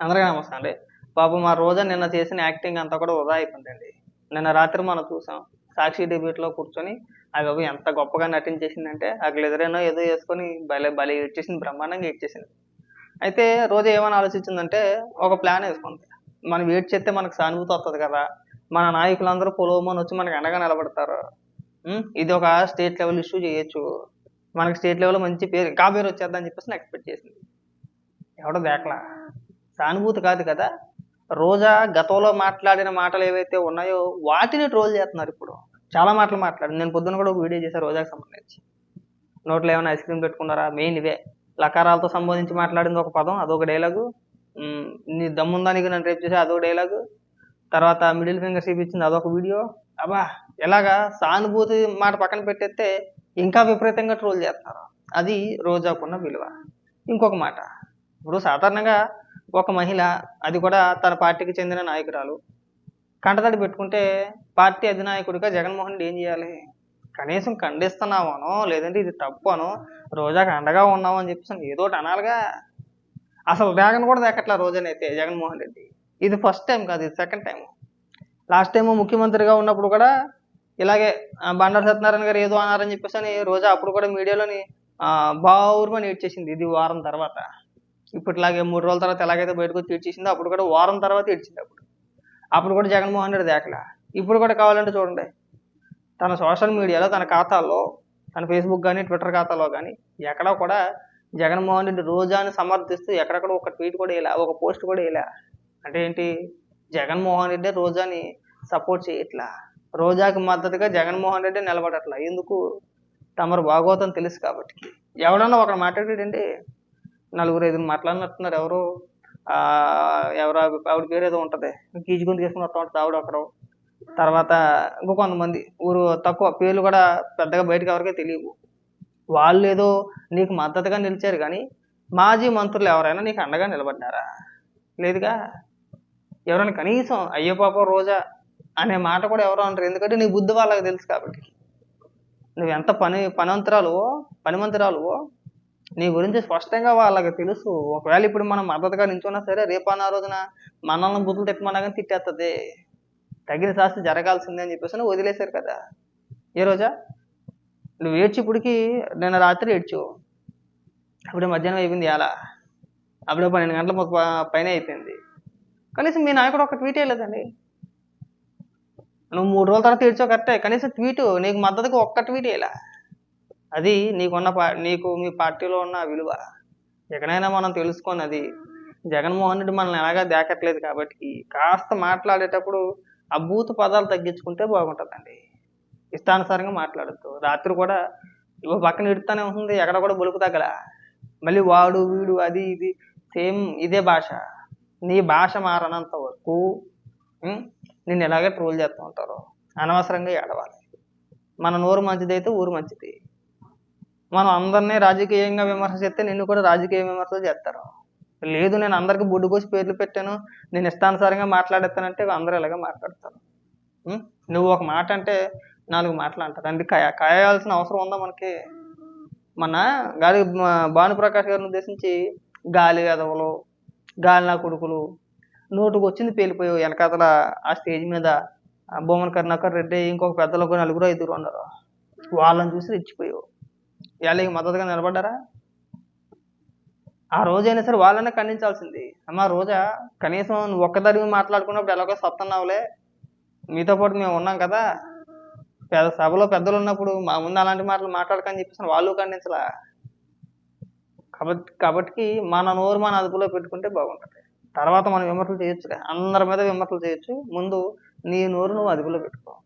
అందరికీ నమస్తే అండి. బాబు మా రోజా నిన్న చేసిన యాక్టింగ్ అంతా కూడా వృధా అయిపోయిందండి. నిన్న రాత్రి మనం చూసాం. సాక్షి డిబేట్లో కూర్చొని ఆ బాబు ఎంత గొప్పగా నటించేసిందంటే అక్కడ ఎదురైనా ఏదో వేసుకొని భలే భలే ఇచ్చేసింది బ్రహ్మాండంగా ఇచ్చేసింది అయితే రోజు ఏమని ఆలోచించిందంటే ఒక ప్లాన్ వేసుకుంది. మనం వెయిట్ చేస్తే మనకు సానుభూతి వస్తుంది కదా. మన నాయకులందరూ పొలవమని వచ్చి మనకు అండగా నిలబడతారు. ఇది ఒక స్టేట్ లెవెల్ ఇష్యూ చేయొచ్చు. మనకి స్టేట్ లెవెల్లో మంచి పేరు ఇంకా పేరు వచ్చేద్దని చెప్పేసి ఎక్స్పెక్ట్ చేసింది. ఎవడో దేకలా. సానుభూతి కాదు కదా. రోజా గతంలో మాట్లాడిన మాటలు ఏవైతే ఉన్నాయో వాటిని ట్రోల్ చేస్తున్నారు ఇప్పుడు. చాలా మాటలు మాట్లాడి నేను పొద్దున కూడా ఒక వీడియో చేశాను రోజాకి సంబంధించి. నోట్లో ఏమైనా ఐస్ క్రీమ్ పెట్టుకున్నారా? మెయిన్ ఇవే. లకారాలతో సంబంధించి మాట్లాడింది ఒక పదం అదొక డైలాగు. నీ దమ్ముందా నీకు నన్ను రేపు చేసి అదొక డైలాగు. తర్వాత మిడిల్ ఫింగర్ చూపించింది అదొక వీడియో. అబ్బా ఎలాగా సానుభూతి మాట పక్కన పెట్టేస్తే ఇంకా విపరీతంగా ట్రోల్ చేస్తున్నారు. అది రోజాకున్న విలువ. ఇంకొక మాట. ఇప్పుడు సాధారణంగా ఒక మహిళ అది కూడా తన పార్టీకి చెందిన నాయకురాలు. కంటతడి పెట్టుకుంటే పార్టీ అధినాయకుడిగా జగన్మోహన్ రెడ్డి ఏం చేయాలి? కనీసం ఖండిస్తున్నామనో లేదంటే ఇది తప్పు అనో రోజాకి అండగా ఉన్నామని అని చెప్పేసి ఏదో ఒకటి అనాలిగా. అసలు డ్రాగన్ కూడా దేకట్లా రోజానైతే జగన్మోహన్ రెడ్డి? ఇది ఫస్ట్ టైం కాదు ఇది సెకండ్ టైం. లాస్ట్ టైం ముఖ్యమంత్రిగా ఉన్నప్పుడు కూడా ఇలాగే బండారు సత్యనారాయణ గారు ఏదో అన్నారని చెప్పేసి అని రోజా అప్పుడు కూడా మీడియాలోని బావురమని ఏడ్చేసింది ఇది వారం తర్వాత. ఇప్పటిలాగే మూడు రోజుల తర్వాత ఎలాగైతే బయటకు వచ్చి ఏడ్చేసిందో అప్పుడు కూడా వారం తర్వాత ఏడ్చింది అప్పుడు. అప్పుడు కూడా జగన్మోహన్ రెడ్డి దేకలా. ఇప్పుడు కూడా కావాలంటే చూడండి. తన సోషల్ మీడియాలో తన ఖాతాల్లో తన ఫేస్బుక్ కానీ ట్విట్టర్ ఖాతాలో కానీ ఎక్కడా కూడా జగన్మోహన్ రెడ్డి రోజాని సమర్థిస్తూ ఎక్కడెక్కడ ఒక ట్వీట్ కూడా వేయలే ఒక పోస్ట్ కూడా వేయలే. అంటే ఏంటి? జగన్మోహన్ రెడ్డి రోజాని సపోర్ట్ చేయట్లా. రోజాకి మద్దతుగా జగన్మోహన్ రెడ్డి నిలబడట్లా. ఎందుకు? తమరు బాగోతం తెలుసు కాబట్టి. ఎవడన్నా ఒకడు మాట్లాడాడండి నలుగురు ఐదుగురు మాట్లాడినట్టున్నారు. ఎవరు ఎవరు ఆవిడ పేరు ఏదో ఉంటది. కీచుకొని తీసుకుని వస్తా ఉంటుంది ఆవిడ ఒకరు తర్వాత ఇంకో కొంతమంది ఊరు తక్కువ పేర్లు కూడా పెద్దగా బయటకు ఎవరికీ తెలియవు. వాళ్ళు ఏదో నీకు మద్దతుగా నిలిచారు కానీ మాజీ మంత్రులు ఎవరైనా నీకు అండగా నిలబడ్డారా? లేదుగా? ఎవరైనా కనీసం అయ్యో పాప రోజా అనే మాట కూడా ఎవరో అంటారు ఎందుకంటే నీ బుద్ధి వాళ్ళకి తెలుసు కాబట్టి. నువ్వు ఎంత పని పనంతరాలువో పనిమంతరాలువో నీ గురించి స్పష్టంగా వాళ్ళకి తెలుసు. ఒకవేళ ఇప్పుడు మనం మద్దతుగా నించున్నా సరే రేపు అన్న రోజున మనల్ని బుద్ధులు తిట్టమన్నా కానీ తిట్టేస్తుంది తగిన శాస్త్రం జరగాల్సిందే అని చెప్పేసి వదిలేశారు కదా. ఏ రోజా? నువ్వు ఏడ్చి ఇప్పటికి నిన్న రాత్రి ఏడ్చు అప్పుడే మధ్యాహ్నం అయిపోయింది ఎలా అప్పుడే పన్నెండు గంటల పైన అయిపోయింది. కనీసం మీ నాయకుడు ఒక ట్వీట్ వేయలేదండి నువ్వు మూడు రోజుల తర్వాత ఏడ్చావు కరెక్టే. కనీసం ట్వీట్ నీకు మద్దతుకు ఒక్క ట్వీట్ వేయలే అది నీకున్న పా నీకు మీ పార్టీలో ఉన్న విలువ. ఎక్కడైనా మనం తెలుసుకున్నది. జగన్మోహన్ రెడ్డి మనల్ని ఎలాగా దాకట్లేదు కాబట్టి కాస్త మాట్లాడేటప్పుడు అభూత పదాలు తగ్గించుకుంటే బాగుంటుందండి. ఇష్టానుసారంగా మాట్లాడద్దు. రాత్రి కూడా ఇవ్వ పక్కన ఇడుతూనే ఉంటుంది ఎక్కడ కూడా బొలుకు తగ్గల. మళ్ళీ వాడు వీడు అది ఇది సేమ్ ఇదే భాష. నీ భాష మారనంత వరకు నేను నిన్ను ఎలాగే ట్రోల్ చేస్తూ ఉంటారు అనవసరంగా ఏడవాలి. మన నోరు మంచిదైతే ఊరు మంచిది. మనం అందరినీ రాజకీయంగా విమర్శ చేస్తే నిన్ను కూడా రాజకీయ విమర్శలు చేస్తారు. లేదు నేను అందరికి బుడ్డు కోసి పేర్లు పెట్టాను. నేను ఇష్టానుసారంగా మాట్లాడేస్తానంటే అందరూ ఇలాగే మాట్లాడతారు. నువ్వు ఒక మాట అంటే నాలుగు మాటలు అంటారు. అందుకే కాయ కాయాల్సిన అవసరం ఉందా మనకి? మన గాలి భానుప్రకాష్ గారిని ఉద్దేశించి గాలి ఎదవలు గాలి నా కొడుకులు నోటుకు వచ్చింది పేలిపోయావు వెనకాతల ఆ స్టేజ్ మీద భూమన్ కరుణాకర్ రెడ్డి ఇంకొక పెద్దలకు నలుగురు ఐదుగురు ఉన్నారు. వాళ్ళని చూసి రెచ్చిపోయావు. వాళ్ళకి మద్దతుగా నిలబడ్డారా? ఆ రోజైనా సరే వాళ్ళనే ఖండించాల్సింది. అమ్మ రోజా కనీసం నువ్వు ఒక్కదాని మాట్లాడుకున్నప్పుడు ఎలాగో సత్తన్నావులే. మీతో పాటు మేము ఉన్నాం కదా. పెద్ద సభలో పెద్దలు ఉన్నప్పుడు మా ముందు అలాంటి మాటలు మాట్లాడకని చెప్పేసి వాళ్ళు ఖండించలా. కాబట్టి కాబట్టి మన నోరు మన అదుపులో పెట్టుకుంటే బాగుంటుంది. తర్వాత మనం విమర్శలు చేయొచ్చులే. అందరి మీద విమర్శలు చేయొచ్చు. ముందు నీ నోరు నువ్వు అదుపులో పెట్టుకో.